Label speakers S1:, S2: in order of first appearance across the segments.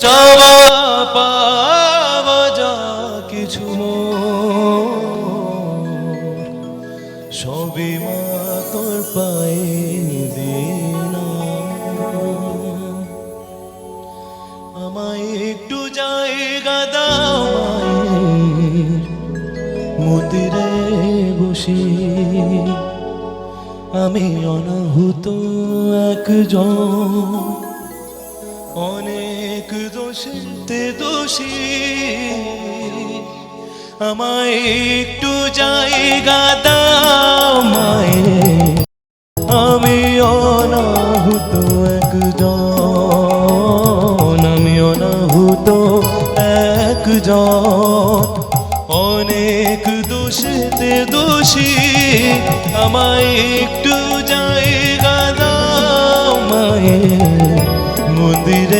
S1: চাওয়া পাওয়া কিছু মোর মা তোর পায়ে দেনা আমায় একটু জায়গা দাও মন্দিরে বসে আমি অনাহুত একজন অনেক দোষেতে দোষী। আমায় একটু জায়গা দাও মায়ের আমি অনাহুত একজন। আমি অনাহুত একজন। অনেক দোষেতে দোষী। আমায় একটু মন্দিরে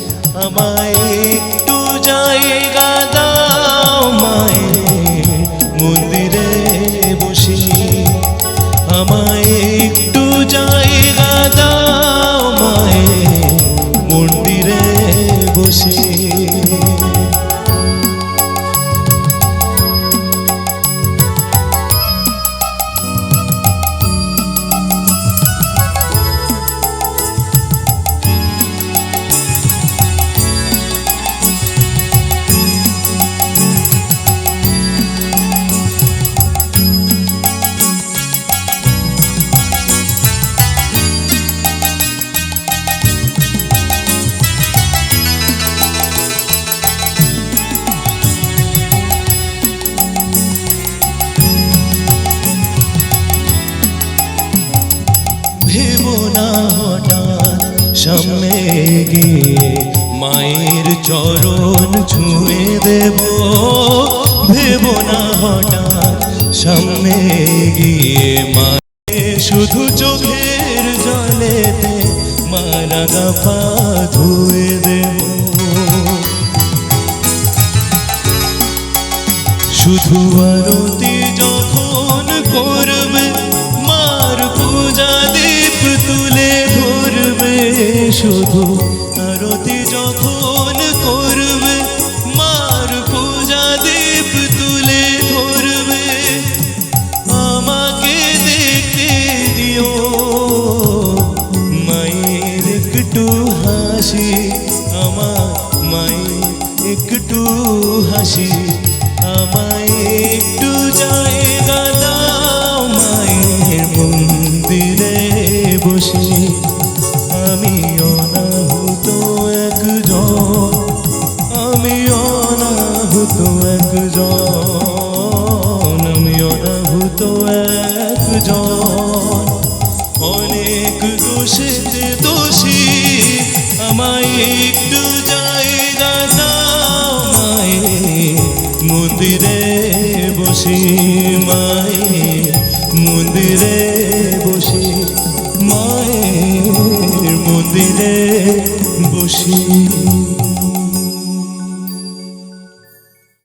S1: আমায় একটু জায়গা দাও হঠাৎ সামনে গিয়ে মায়ের চরণ ছুঁয়ে দেব। ভেবো না হঠাৎ সামনে গিয়ে মায়ের শুধু চোখের জলেতে মারা গা পা ধুয়ে দেব। শুধু আরতি যখন করবে, মার পূজা দীপ তুলে শুধু আরতি যখন করবে, মার পূজা দীপ তুলে ধরবে, আমাকে দেখতে দিও। মায়ের একটু হাসি, আমার মায়ের একটু হাসি। একজন অনেক দোষেতে দোষী। আমায় একটু জায়গা দাও মন্দিরে বসে মায়ের মন্দিরে বসে মায়ের মন্দিরে বসে।